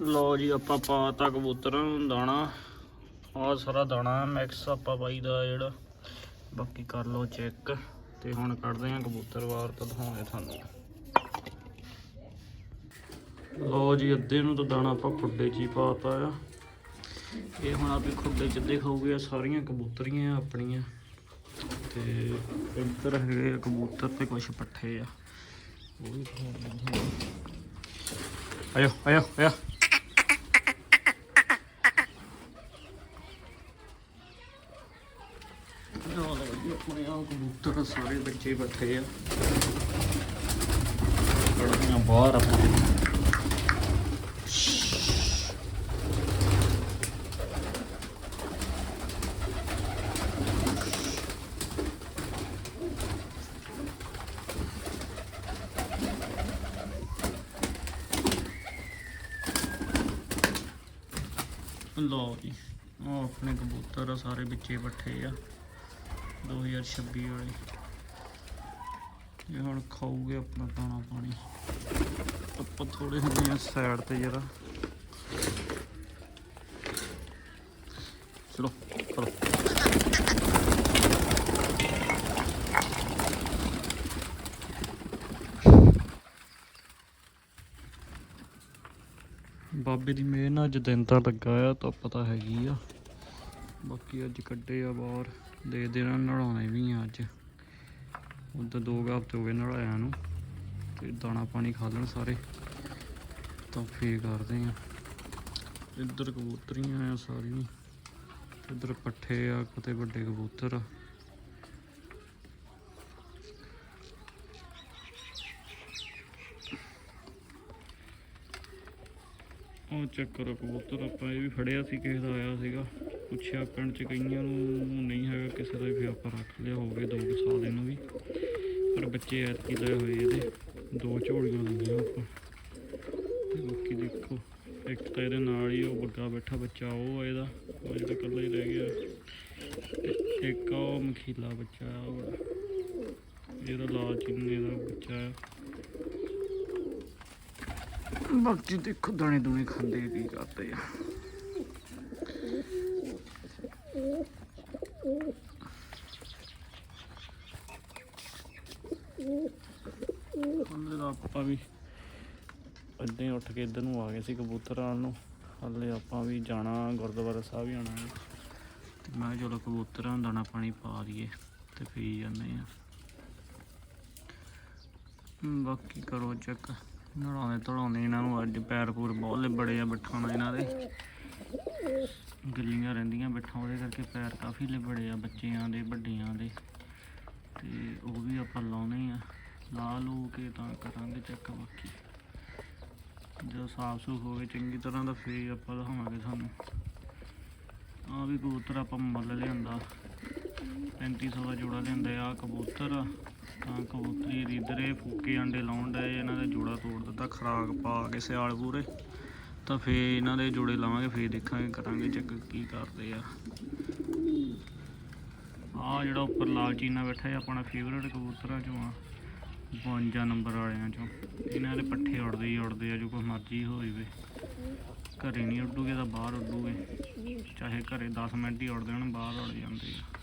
ਲੋ ਜੀ, ਆਪਾਂ ਪਾਤਾ ਕਬੂਤਰਾਂ ਨੂੰ ਦਾਣਾ। ਆਹ ਸਾਰਾ ਦਾਣਾ ਮਿਕਸ ਆਪਾਂ ਪਾਈ ਦਾ ਜਿਹੜਾ। ਬਾਕੀ ਕਰ ਲਓ ਚੈੱਕ ਤੇ ਹੁਣ ਕੱਢਦੇ ਆਂ ਕਬੂਤਰ ਵਾਰ ਤਾਂ ਦਿਖਾਉਂਦੇ ਤੁਹਾਨੂੰ। ਲੋ ਜੀ, ਅੱਧੇ ਨੂੰ ਤਾਂ ਦਾਣਾ ਆਪਾਂ ਖੁੱਡੇ 'ਚ ਹੀ ਪਾਤਾ ਆ। ਇਹ ਹੁਣ ਆਪੇ ਖੁੱਡੇ 'ਚ ਅੱਧੇ ਖਾਊਗੇ ਸਾਰੀਆਂ ਕਬੂਤਰੀਆਂ ਆਪਣੀਆਂ। ਤੇ ਇੱਧਰ ਹੈਗੇ ਆ ਕਬੂਤਰ ਤੇ ਕੁਝ ਪੱਠੇ ਆ। ਉਹ ਵੀ ਖਾਣ ਆਇਓ ਆਇਓ ਆਇਓ ਲਓ ਲਓ ਜੀ ਆਪਣੇ ਆ ਕਬੂਤਰ ਸਾਰੇ ਬੱਚੇ ਬੈਠੇ ਆ। ਕੜੀਆਂ ਬਾਹਰ ਆਪਣੇ ਲਓ ਜੀ ਉਹ ਆਪਣੇ ਕਬੂਤਰ ਆ, ਸਾਰੇ ਵਿੱਚੇ ਬੱਠੇ ਆ। 2026 ਵਾਲੇ। ਇਹ ਹੁਣ ਖਾਊਗੇ ਆਪਣਾ ਦਾਣਾ ਪਾਣੀ। ਆਪਾਂ ਥੋੜੇ ਹੁੰਦੇ ਆ ਸਾਈਡ ਤੇ ਜਰਾ। ਚਲੋ ਚਲੋ ਬਾਬੇ ਦੀ ਮਿਹਰ ਨਾਲ ਅੱਜ ਦਿਨ ਤਾਂ ਲੱਗਾ ਆ ਤਾਂ ਪਤਾ ਹੈਗੀ ਆ। ਬਾਕੀ ਅੱਜ ਕੱਢੇ ਆ ਬਾਹਰ। ਦੇ ਦੇਣਾ ਨਲਾਉਣੇ ਵੀ ਆ ਅੱਜ। ਉਦੋਂ ਦੋ ਕੁ ਹਫ਼ਤੇ ਹੋ ਗਏ ਨਲਾਇਆ ਨੂੰ, ਤੇ ਦਾਣਾ ਪਾਣੀ ਖਾ ਲੈਣ ਸਾਰੇ। ਤਾਂ ਫੇਰ ਕਰਦੇ ਆ। ਇੱਧਰ ਕਬੂਤਰੀਆਂ ਆ ਸਾਰੀਆਂ। ਇੱਧਰ ਪੱਠੇ ਆ, ਕਿਤੇ ਵੱਡੇ ਕਬੂਤਰ ਆ। ਉਹ ਚੈੱਕ ਕਰੋ ਕਬੂਤਰ, ਆਪਾਂ ਇਹ ਵੀ ਫੜਿਆ ਸੀ, ਕਿਸੇ ਦਾ ਆਇਆ ਸੀਗਾ। ਪੁੱਛਿਆ ਪਿੰਡ ਚ ਕਈਆਂ ਨੂੰ ਨਹੀਂ ਹੈਗਾ, ਕਿਸੇ ਦਾ ਵੀ ਫਿਰ ਆਪਾਂ ਰੱਖ ਲਿਆ ਹੋਵੇ ਗਏ ਦੋ ਕੁ ਸਾਲ ਇਹਨੂੰ ਵੀ। ਪਰ ਬੱਚੇ ਐਤਕੀ ਲਏ ਹੋਏ ਇਹਦੇ, ਦੋ ਝੋਲੀਆਂ ਲਈਆਂ ਆਪਾਂ। ਤੇ ਬਾਕੀ ਦੇਖੋ, ਇੱਕ ਤਾਂ ਇਹਦੇ ਨਾਲ ਹੀ ਉਹ ਬੱਗਾ ਬੈਠਾ, ਬੱਚਾ ਉਹ ਇਹਦਾ, ਉਹ ਜਿਹੜਾ ਇਕੱਲਾ ਹੀ ਰਹਿ ਗਿਆ। ਇੱਕ ਉਹ ਮਖੀਲਾ ਬੱਚਾ ਆ, ਉਹ ਵਾਲਾ। ਇਹਦਾ ਲਾਲ ਚਿੰਨੇ ਦਾ ਬੱਚਾ ਆ। ਬਾਕੀ ਦੇਖੋ ਦਾਣੇ ਦੂਣੇ ਖਾਂਦੇ ਆ, ਕੀ ਕਰਦੇ ਆ। ਹਲੇ ਤਾਂ ਆਪਾਂ ਵੀ ਅੱਡੇ ਉੱਠ ਕੇ ਇੱਧਰ ਨੂੰ ਆ ਗਏ ਸੀ ਕਬੂਤਰਾਂ ਨੂੰ। ਹਲੇ ਆਪਾਂ ਵੀ ਜਾਣਾ ਗੁਰਦੁਆਰਾ ਸਾਹਿਬ ਹੀ ਆਣਾ ਹੈ। ਤੇ ਮੈਂ ਕਿਹਾ ਚਲੋ ਕਬੂਤਰਾਂ ਨੂੰ ਦਾਣਾ ਪਾਣੀ ਪਾ ਦਈਏ ਤੇ ਪੀ ਜਾਂਦੇ ਆ ਬਾਕੀ ਕਰੋ ਚੈੱਕ। ਨੜਾਉਂਦੇ ਧੜਾਉਂਦੇ ਇਹਨਾਂ ਨੂੰ, ਅੱਜ ਪੈਰ ਪੂਰ ਬਹੁਤ ਲਿਬੜੇ ਆ ਬਿਠਾਉਣਾ ਇਹਨਾਂ ਦੇ। ਗਿੱਲੀਆਂ ਰਹਿੰਦੀਆਂ ਬਿਠਾਂ, ਉਹਦੇ ਕਰਕੇ ਪੈਰ ਕਾਫੀ ਲਿਬੜੇ ਆ ਬੱਚਿਆਂ ਦੇ, ਵੱਡਿਆਂ ਦੇ। ਤੇ ਉਹ ਵੀ ਆਪਾਂ ਲਾਉਣੇ ਆ। ਲਾ ਲੂ ਕੇ ਤਾਂ ਕਰਾਂਗੇ ਚੈੱਕ ਬਾਕੀ। ਜਦੋਂ ਸਾਫ਼ ਸੁਥ ਹੋਵੇ, ਚੰਗੀ ਤਰ੍ਹਾਂ ਦਾ ਫੇਰ ਆਪਾਂ ਦਿਖਾਵਾਂਗੇ ਤੁਹਾਨੂੰ। ਆ ਵੀ ਕਬੂਤਰ ਆਪਾਂ ਮੁੱਲ ਲਿਆਂਦਾ। 3500 ਦਾ ਜੋੜਾ ਲਿਆਂਦਾ ਆ ਕਬੂਤਰ ਆ। ਤਾਂ ਕਬੂਤਰੀ ਰੀਦਰੇ ਫੂਕੇ ਅੰਡੇ ਲਾਉਣ ਡਏ, ਇਹਨਾਂ ਦੇ ਜੋੜਾ ਤੋੜ ਦਿੱਤਾ, ਖਰਾਕ ਪਾ ਕੇ ਸਿਆਲ ਪੂਰੇ। ਤਾਂ ਫੇਰ ਇਹਨਾਂ ਦੇ ਜੋੜੇ ਲਾਵਾਂਗੇ, ਫੇਰ ਦੇਖਾਂਗੇ, ਕਰਾਂਗੇ ਚੈੱਕ ਕੀ ਕਰਦੇ ਆ। ਆ ਜਿਹੜਾ ਉੱਪਰ ਲਾਲ ਚੀਨਾ ਬੈਠਾ ਹੈ ਆਪਣਾ ਫੇਵਰੇਟ ਕਬੂਤਰਾਂ ਚੋਂ ਆ 52 ਨੰਬਰ ਵਾਲਿਆਂ ਚੋਂ। ਇਹਨਾਂ ਦੇ ਪੱਠੇ ਉੜਦੇ ਹੀ ਉੜਦੇ ਆ, ਜੋ ਕੋਈ ਮਰਜ਼ੀ ਹੋ ਜਾਵੇ ਘਰੇ ਨਹੀਂ ਉੱਡੂਗੇ ਤਾਂ ਬਾਹਰ ਉੱਡੂਗੇ। ਚਾਹੇ ਘਰੇ 10 ਮਿੰਟ ਹੀ ਉੜਦੇ ਹੋਣ, ਬਾਹਰ ਉੜ ਜਾਂਦੇ ਆ।